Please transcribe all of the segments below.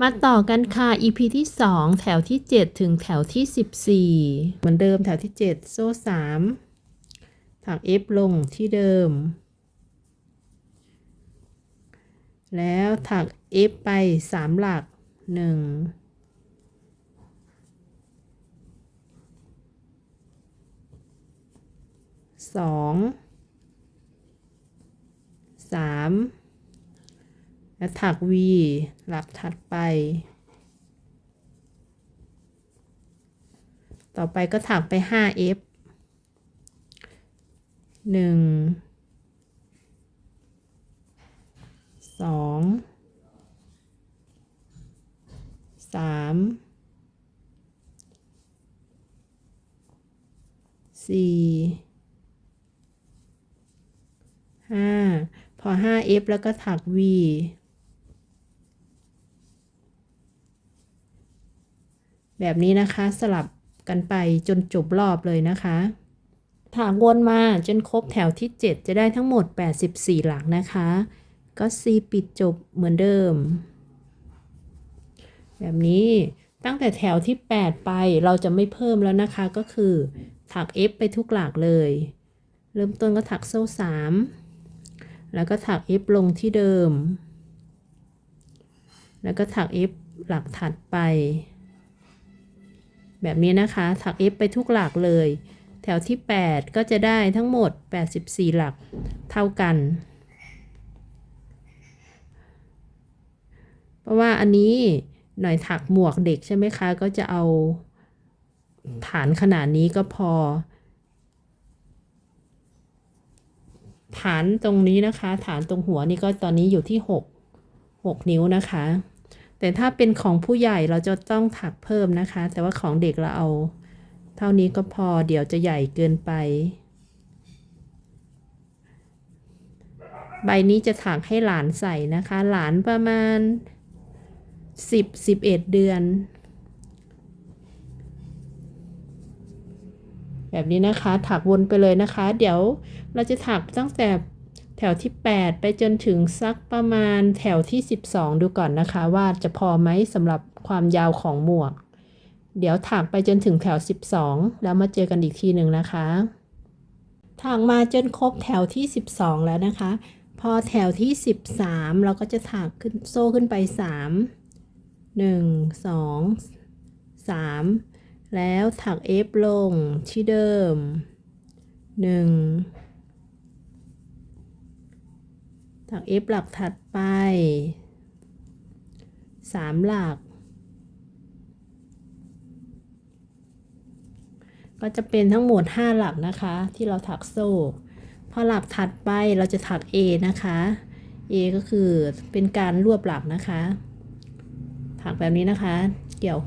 มาต่อกันค่ะ EP ที่ 2 แถวที่ 7 ถึงแถวที่ 14 เหมือนเดิมแถวที่ 7 โซ่ 3 ถัก F ลงที่เดิม แล้วถัก F ไป 3 หลัก1สองสาม แล้วถัก V หลักถัดไป ต่อไปก็ถักไป 5F หนึ่งสองสามสี่ห้าพอ 5F แล้วก็ถัก V แบบนี้นะคะสลับกันไปจนจบรอบเลยนะคะถักวนมาจนครบแถวที่ 7 จะได้ทั้งหมด 84 หลักนะคะ ก็ C ปิดจบเหมือนเดิม แบบนี้ตั้งแต่แถวที่ 8 ไปเราจะไม่เพิ่มแล้วนะคะก็คือถัก F ไปทุกหลักเลย เริ่มต้นก็ถักโซ่ 3 แล้วก็ถัก F ลงที่เดิม แล้วก็ถัก F หลักถัดไป แบบนี้นะคะถัก F ไปทุกหลักเลย แถวที่ 8 ก็จะได้ทั้งหมด 84 หลักเท่ากัน เพราะว่าอันนี้หน่อยถักหมวกเด็กใช่ไหมคะ ก็จะเอาฐานขนาดนี้ก็พอ ฐานตรงนี้นะคะ ฐานตรงหัวนี่ก็ตอนนี้อยู่ที่ 6 6 นิ้วนะคะ แต่ถ้าเป็นของผู้ใหญ่เราจะต้องถักเพิ่มนะคะ แต่ว่าของเด็กเราเอา เท่านี้ก็พอเดี๋ยวจะใหญ่เกินไป ใบนี้จะถักให้หลานใส่นะคะ หลานประมาณ 10 11 เดือน แบบนี้นะคะ ถักวนไปเลยนะคะ เดี๋ยวเราจะถักตั้งแต่ แถวที่ 8 ไปจนถึงสักประมาณแถวที่ 12 ดูก่อนนะคะ ว่าจะพอไหมสำหรับความยาวของหมวก เดี๋ยวถักไปจนถึงแถว 12 แล้วมาเจอกันอีกทีหนึ่งนะคะถักมาจนครบแถวที่ 12 แล้วนะคะ พอแถวที่ 13 เราก็จะถักขึ้นโซ่ขึ้นไป 3 1 2 3 แล้วถัก F ลงที่เดิม 1 ถัก F หลักถัดไป 3 หลัก ก็จะเป็นทั้งหมด 5 หลักนะคะที่เราถักโซ่ พอหลักถัดไปเราจะถัก A นะคะ A ก็คือเป็นการรวบหลักนะคะ ถักแบบนี้นะคะ เกี่ยว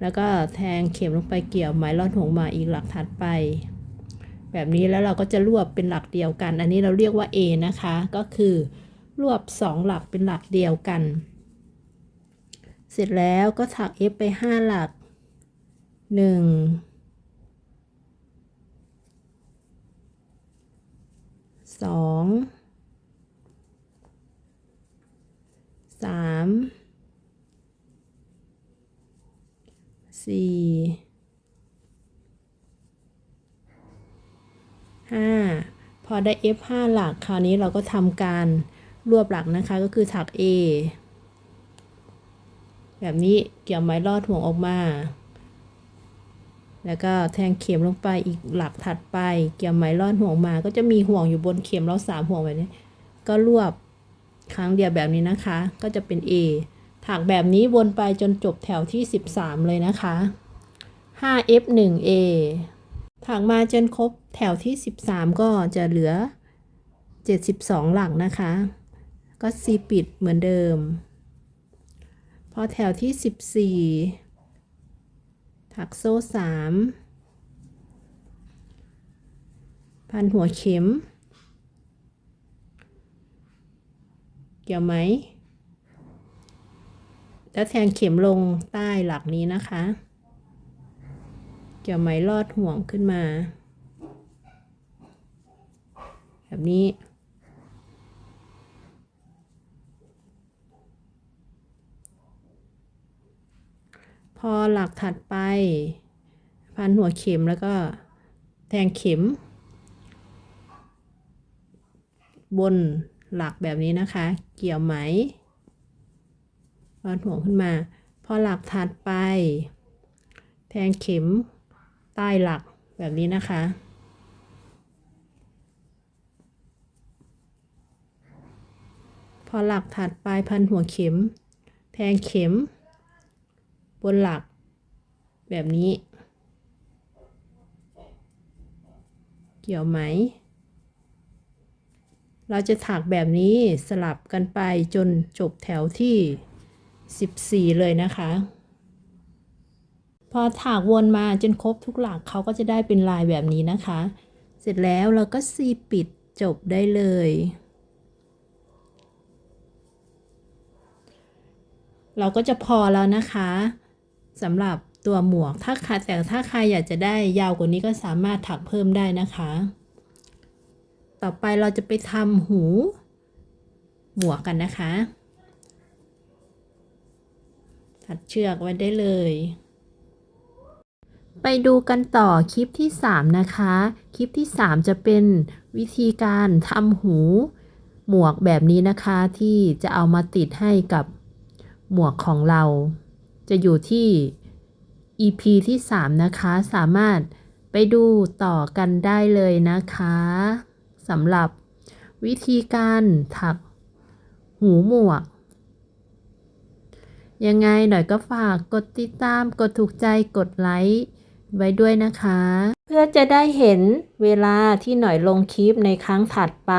แล้วก็แทงเข็มลงไปเกี่ยวไหมลอดห่วงมาอีกหลักถัดไป แบบนี้แล้วเราก็จะรวบเป็นหลักเดียวกัน อันนี้เราเรียกว่า A นะคะ ก็คือ รวบ 2 หลักเป็นหลักเดียวกัน เสร็จแล้วก็ถัก F ไป 5 หลัก1สอง สามสี่ห้าพอได้ F 5 หลักคราวนี้เราก็ทำการรวบหลักนะคะก็คือถัก A แบบนี้เกี่ยวไม้ลอดห่วงออกมา แล้วก็แทงเข็มลงไปอีกหลักถัดไป เกี่ยวไหมลอดห่วงมา ก็จะมีห่วงอยู่บนเข็มแล้วสามห่วงแบบนี้ ก็รวบครั้งเดียวแบบนี้นะคะ ก็จะเป็น A ถักแบบนี้วนไปจนจบแถวที่ 13 เลยนะคะ 5F 1A ถักมาจนครบแถวที่ 13 ก็จะเหลือ 72 หลักนะคะ ก็ C ปิดเหมือนเดิม พอแถวที่ 14 ถักโซ่สามพันหัวเข็ม เกี่ยวไหม แล้วแทงเข็มลงใต้หลักนี้นะคะ เกี่ยวไหมลอดห่วงขึ้นมา แบบนี้ พอหลักถัดไป พันหัวเข็มแล้วก็แทงเข็ม บนหลักแบบนี้นะคะ เกี่ยวไหมพันหัวงขึ้นมา พอหลักถัดไป แทงเข็ม ใต้หลักแบบนี้นะคะ พอหลักถัดไปพันหัวเข็ม แทงเข็ม บนหลัก แบบนี้ เกี่ยวไหม เราจะถักแบบนี้สลับกันไปจนจบแถวที่ 14 เลยนะคะ พอถักวนมาจนครบทุกหลักเขาก็จะได้เป็นลายแบบนี้นะคะ เสร็จแล้วเราก็ซีปิดจบได้เลย เราก็จะพอแล้วนะคะสำหรับตัวหมวกถ้าใครแต่ถ้าใครอยากจะได้ยาวกว่านี้ก็สามารถถักเพิ่มได้นะคะ ต่อไปเราจะไปทำหูหมวกกันนะคะ ถัดเชือกไว้ได้เลย ไปดูกันต่อคลิปที่ 3 นะคะ คลิปที่ 3 จะเป็นวิธีการทำหูหมวกแบบนี้นะคะที่จะเอามาติดให้กับหมวกของเรา จะอยู่ที่ EP ที่ 3 นะคะ สามารถไปดูต่อกันได้เลยนะคะสำหรับวิธีการถักหูหมวก ยังไงหน่อยก็ฝากกดติดตามกดถูกใจกดไลค์ ไว้ด้วยนะคะ เพื่อจะได้เห็นเวลาที่หน่อยลงคลิปในครั้งถัดไป